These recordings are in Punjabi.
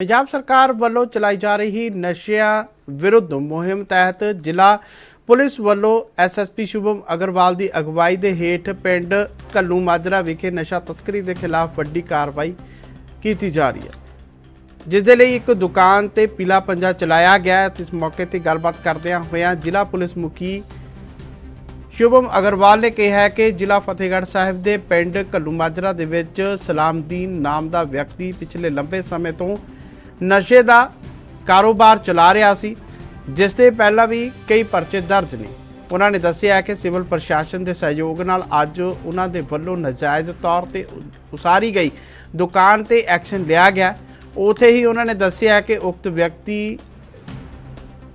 ਪੰਜਾਬ ਸਰਕਾਰ ਵੱਲੋਂ ਚਲਾਈ ਜਾ ਰਹੀ ਨਸ਼ਿਆਂ ਵਿਰੁੱਧ ਮੁਹਿੰਮ ਤਹਿਤ ਜ਼ਿਲ੍ਹਾ ਪੁਲਿਸ ਵੱਲੋਂ ਐਸਐਸਪੀ ਸ਼ੁਭਮ ਅਗਰਵਾਲ ਦੀ ਅਗਵਾਈ ਦੇ ਹੇਠ ਪਿੰਡ ਕੱਲੂ ਮਾਜਰਾ ਵਿਖੇ ਨਸ਼ਾ ਤਸਕਰੀ ਦੇ ਖਿਲਾਫ ਵੱਡੀ ਕਾਰਵਾਈ ਕੀਤੀ ਜਾ ਰਹੀ ਹੈ। ਜਿਸ ਦੇ ਲਈ ਇੱਕ ਦੁਕਾਨ ਤੇ ਪੀਲਾ ਪੰਜਾ ਚਲਾਇਆ ਗਿਆ ਹੈ। ਇਸ ਮੌਕੇ ਤੇ ਗੱਲਬਾਤ ਕਰਦਿਆਂ ਹੋਇਆਂ ਜ਼ਿਲ੍ਹਾ ਪੁਲਿਸ ਮੁਖੀ ਸ਼ੁਭਮ ਅਗਰਵਾਲ ਨੇ ਕਿਹਾ ਹੈ ਕਿ ਜ਼ਿਲ੍ਹਾ ਫਤਿਹਗੜ੍ਹ ਸਾਹਿਬ ਦੇ ਪਿੰਡ ਕੱਲੂ ਮਾਜਰਾ ਦੇ ਵਿੱਚ ਸਲਾਮਦੀਨ ਨਾਮ ਦਾ ਵਿਅਕਤੀ ਪਿਛਲੇ ਲੰਬੇ ਸਮੇਂ ਤੋਂ ਨਸ਼ੇ ਦਾ ਕਾਰੋਬਾਰ ਚਲਾ ਰਿਹਾ ਸੀ, ਜਿਸ ਦੇ ਪਹਿਲਾਂ ਵੀ ਕਈ ਪਰਚੇ ਦਰਜ ਨੇ। ਉਹਨਾਂ ਨੇ ਦੱਸਿਆ ਕਿ ਸਿਵਲ ਪ੍ਰਸ਼ਾਸਨ ਦੇ ਸਹਿਯੋਗ ਨਾਲ ਅੱਜ ਉਹਨਾਂ ਦੇ ਵੱਲੋਂ ਨਜਾਇਜ਼ ਤੌਰ ਤੇ ਉਸਾਰੀ ਗਈ ਦੁਕਾਨ ਤੇ ਐਕਸ਼ਨ ਲਿਆ ਗਿਆ। ਉਥੇ ਹੀ ਉਹਨਾਂ ਨੇ ਦੱਸਿਆ ਕਿ ਉਕਤ ਵਿਅਕਤੀ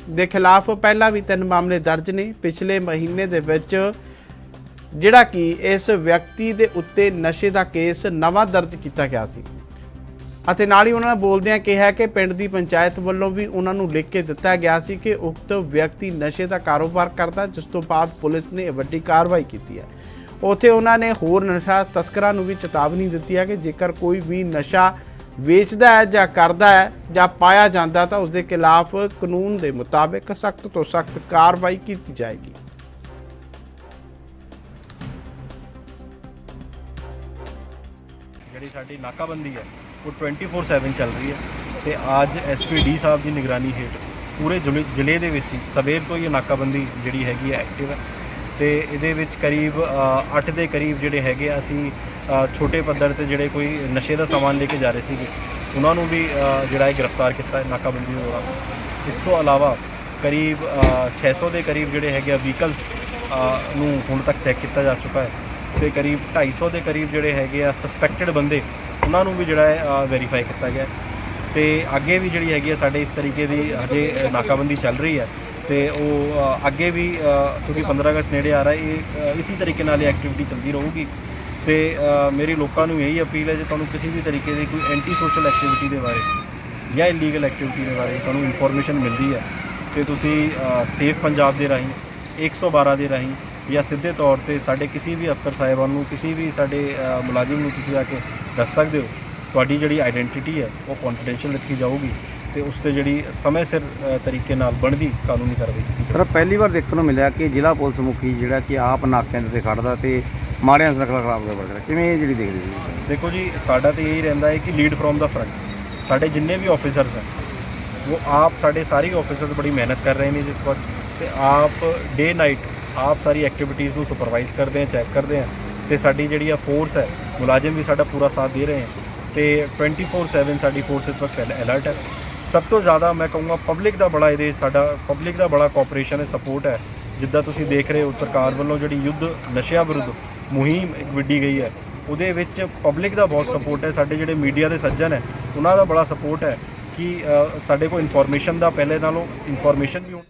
ਦੇ ਖਿਲਾਫ ਪਹਿਲਾਂ ਵੀ ਤਿੰਨ ਮਾਮਲੇ ਦਰਜ ਨੇ। ਪਿਛਲੇ ਮਹੀਨੇ ਦੇ ਵਿੱਚ ਜਿਹੜਾ ਕਿ ਇਸ ਵਿਅਕਤੀ ਦੇ ਉੱਤੇ ਨਸ਼ੇ ਦਾ ਕੇਸ ਨਵਾਂ ਦਰਜ ਕੀਤਾ ਗਿਆ ਸੀ। ਅਤੇ ਨਾਲ ਹੀ ਉਹਨਾਂ ਨੇ ਬੋਲਦਿਆਂ ਕਿਹਾ ਕਿ ਪਿੰਡ ਦੀ ਪੰਚਾਇਤ ਵੱਲੋਂ ਵੀ ਉਹਨਾਂ ਨੂੰ ਲਿਖ ਕੇ ਦਿੱਤਾ ਗਿਆ ਸੀ ਕਿ ਉਕਤ ਵਿਅਕਤੀ ਨਸ਼ੇ ਦਾ ਕਾਰੋਬਾਰ ਕਰਦਾ, ਜਿਸ ਤੋਂ ਬਾਅਦ ਪੁਲਿਸ ਨੇ ਇਹ ਵੱਡੀ ਕਾਰਵਾਈ ਕੀਤੀ ਹੈ। ਉਥੇ ਉਹਨਾਂ ਨੇ ਹੋਰ ਨਸ਼ਾ ਤਸਕਰਾਂ ਨੂੰ ਵੀ ਚੇਤਾਵਨੀ ਦਿੱਤੀ ਹੈ ਕਿ ਜੇਕਰ ਕੋਈ ਵੀ ਨਸ਼ਾ ਵੇਚਦਾ ਹੈ ਜਾਂ ਕਰਦਾ ਹੈ ਜਾਂ ਪਾਇਆ ਜਾਂਦਾ ਤਾਂ ਉਸ ਦੇ ਖਿਲਾਫ ਕਾਨੂੰਨ ਦੇ ਮੁਤਾਬਿਕ ਸਖਤ ਤੋਂ ਸਖਤ ਕਾਰਵਾਈ ਕੀਤੀ ਜਾਏਗੀ। ਜਿਹੜੀ ਸਾਡੀ ਨਾਕਾਬੰਦੀ ਹੈ ਉਹ 24/7 ਚੱਲ ਰਹੀ ਹੈ ਤੇ ਅੱਜ ਐਸਪੀਡੀ ਸਾਹਿਬ ਦੀ ਨਿਗਰਾਨੀ ਹੇਠ ਪੂਰੇ ਜ਼ਿਲ੍ਹੇ ਜ਼ਿਲ੍ਹੇ ਦੇ ਵਿੱਚ ਹੀ ਸਵੇਰ ਤੋਂ ਹੀ ਇਹ ਨਾਕਾਬੰਦੀ ਜਿਹੜੀ ਹੈਗੀ ਹੈ ਐਕਟਿਵ ਹੈ ਤੇ ਇਹਦੇ ਵਿੱਚ ਕਰੀਬ 8 ਦੇ ਕਰੀਬ ਜਿਹੜੇ ਹੈਗੇ ਆ ਅਸੀਂ ਛੋਟੇ ਪੱਧਰ ਤੇ ਜਿਹੜੇ ਕੋਈ ਨਸ਼ੇ ਦਾ ਸਾਮਾਨ ਲੈ ਕੇ ਜਾ ਰਹੇ ਸੀਗੇ ਉਹਨਾਂ ਨੂੰ ਵੀ ਜਿਹੜਾ ਹੈ ਗ੍ਰਿਫਤਾਰ ਕੀਤਾ ਹੈ ਨਾਕਾਬੰਦੀ ਦੇ ਦੌਰਾਨ। ਇਸ ਤੋਂ ਇਲਾਵਾ ਕਰੀਬ ਅ, 600 ਦੇ ਕਰੀਬ ਜਿਹੜੇ ਹੈਗੇ ਆ ਵਹੀਕਲਸ ਨੂੰ ਹੁਣ ਤੱਕ ਚੈੱਕ ਕੀਤਾ ਜਾ ਚੁੱਕਾ ਹੈ। ਤੇ ਕਰੀਬ 250 ਦੇ ਕਰੀਬ ਜਿਹੜੇ ਹੈਗੇ ਆ ਸਸਪੈਕਟਡ ਬੰਦੇ ਉਹਨਾਂ ਨੂੰ ਵੀ ਜਿਹੜਾ ਹੈ ਵੈਰੀਫਾਈ ਕੀਤਾ ਗਿਆ ਹੈ। ਤੇ ਅੱਗੇ ਵੀ ਜਿਹੜੀ ਹੈਗੀ ਆ ਸਾਡੇ ਇਸ ਤਰੀਕੇ ਦੀ ਹਜੇ ਨਾਕਾਬੰਦੀ ਚੱਲ ਰਹੀ ਹੈ ਤੇ ਉਹ ਅੱਗੇ ਵੀ ਕਿਉਂਕਿ 15 ਅਗਸਤ ਨੇੜੇ ਆ ਰਿਹਾ ਇਹ ਅ, ਤਰੀਕੇ ਨਾਲ ਇਹ ਐਕਟੀਵਿਟੀ ਚੱਲਦੀ ਰਹੂਗੀ ਤੇ ਮੇਰੀ ਲੋਕਾਂ ਨੂੰ ਇਹੀ ਅਪੀਲ ਹੈ ਜੇ ਤੁਹਾਨੂੰ ਕਿਸੇ ਵੀ ਤਰੀਕੇ ਦੀ ਕੋਈ ਐਂਟੀ ਸੋਸ਼ਲ ਐਕਟੀਵਿਟੀ ਦੇ ਬਾਰੇ ਜਾਂ ਇਲੀਗਲ ਐਕਟੀਵਿਟੀ ਦੇ ਬਾਰੇ ਤੁਹਾਨੂੰ ਇਨਫੋਰਮੇਸ਼ਨ ਮਿਲਦੀ ਹੈ ਤੇ ਤੁਸੀਂ ਸੇਫ ਪੰਜਾਬ ਦੇ ਰਾਹੀਂ 112 ਦੇ ਰਾਹੀਂ ਜਾਂ ਸਿੱਧੇ ਤੌਰ ਤੇ ਸਾਡੇ ਕਿਸੇ ਵੀ ਅਫਸਰ ਸਾਹਿਬਾਨ ਨੂੰ ਕਿਸੇ ਵੀ ਸਾਡੇ ਮੁਲਾਜ਼ਮ ਨੂੰ ਤੁਸੀਂ ਆ ਕੇ ਦੱਸ ਸਕਦੇ ਹੋ ਤੁਹਾਡੀ ਜਿਹੜੀ ਆਇਡੈਂਟੀਟੀ ਹੈ ਉਹ ਕੌਨਫੀਡੈਂਸ਼ੀਅਲ ਰੱਖੀ ਜਾਊਗੀ ਤੇ ਉਸ ਤੇ ਜਿਹੜੀ ਸਮੇਂ ਸਿਰ ਤਰੀਕੇ ਨਾਲ ਬਣਦੀ ਕਾਨੂੰਨੀ ਕਾਰਵਾਈ ਕੀਤੀ ਸਰ ਪਹਿਲੀ ਵਾਰ ਦੇਖਣ ਨੂੰ ਮਿਲਿਆ ਕਿ ਜ਼ਿਲ੍ਹਾ ਪੁਲਿਸ ਮੁਖੀ ਜਿਹੜਾ ਕਿ ਆਪ ਨਾਕਿਆਂ ਉੱਤੇ ਖੜਦਾ ਤੇ ਮਾੜਿਆਂ ਨਕਲ ਖਰਾਬ ਕਰ ਕਿਵੇਂ ਇਹ ਜਿਹੜੀ ਦੇਖਦੇ ਜੀ ਦੇਖੋ ਜੀ ਸਾਡਾ ਤੇ ਇਹੀ ਰਹਿੰਦਾ ਹੈ ਕਿ ਲੀਡ ਫਰੋਮ ਦਾ ਫਰੰਟ ਸਾਡੇ ਜਿੰਨੇ ਵੀ ਆਫੀਸਰਸ ਹੈ ਉਹ ਆਪ ਸਾਡੇ ਸਾਰੇ ਆਫੀਸਰਸ ਬੜੀ ਮਿਹਨਤ ਕਰ ਰਹੇ ਨੇ ਜਿਸ ਵਕਤ ਤੇ ਆਪ ਡੇ ਨਾਈਟ ਆਪ ਸਾਰੀ ਐਕਟੀਵਿਟੀਜ਼ ਨੂੰ ਸੁਪਰਵਾਈਜ਼ ਕਰਦੇ ਆ ਚੈੱਕ ਕਰਦੇ ਆ ਤੇ ਸਾਡੀ ਜਿਹੜੀ ਆ ਫੋਰਸ ਹੈ, ਮੁਲਾਜ਼ਮ ਵੀ ਸਾਡਾ ਪੂਰਾ ਸਾਥ ਦੇ ਰਹੇ ਹੈ ਤੇ 24/7 ਸਾਡੀ ਫੋਰਸ ਇਸ ਵਕਤ ਅਲਰਟ ਹੈ। ਸਭ ਤੋਂ ਜ਼ਿਆਦਾ ਮੈਂ ਕਹੂੰਗਾ ਪਬਲਿਕ ਦਾ ਬੜਾ ਇਹਦੇ ਸਾਡਾ ਪਬਲਿਕ ਦਾ ਬੜਾ ਕੋਆਪਰੇਸ਼ਨ ਹੈ ਸਪੋਰਟ ਹੈ। ਜਿੱਦਾਂ ਤੁਸੀਂ ਦੇਖ ਰਹੇ ਹੋ, ਸਰਕਾਰ ਵੱਲੋਂ ਜਿਹੜੀ ਯੁੱਧ ਨਸ਼ਿਆਂ ਵਿਰੁੱਧ ਮੁਹਿੰਮ ਇੱਕ ਵਿੱਢੀ ਗਈ ਹੈ, ਉਹਦੇ ਵਿੱਚ ਪਬਲਿਕ ਦਾ ਬਹੁਤ ਸਪੋਰਟ ਹੈ। ਸਾਡੇ ਜਿਹੜੇ ਮੀਡੀਆ ਦੇ ਸੱਜਣ ਹੈ, ਉਹਨਾਂ ਦਾ ਬੜਾ ਸਪੋਰਟ ਹੈ ਕਿ ਸਾਡੇ ਕੋਲ ਇਨਫੋਰਮੇਸ਼ਨ ਦਾ ਪਹਿਲੇ ਨਾਲੋਂ ਇਨਫੋਰਮੇਸ਼ਨ ਵੀ ਹੁਣ।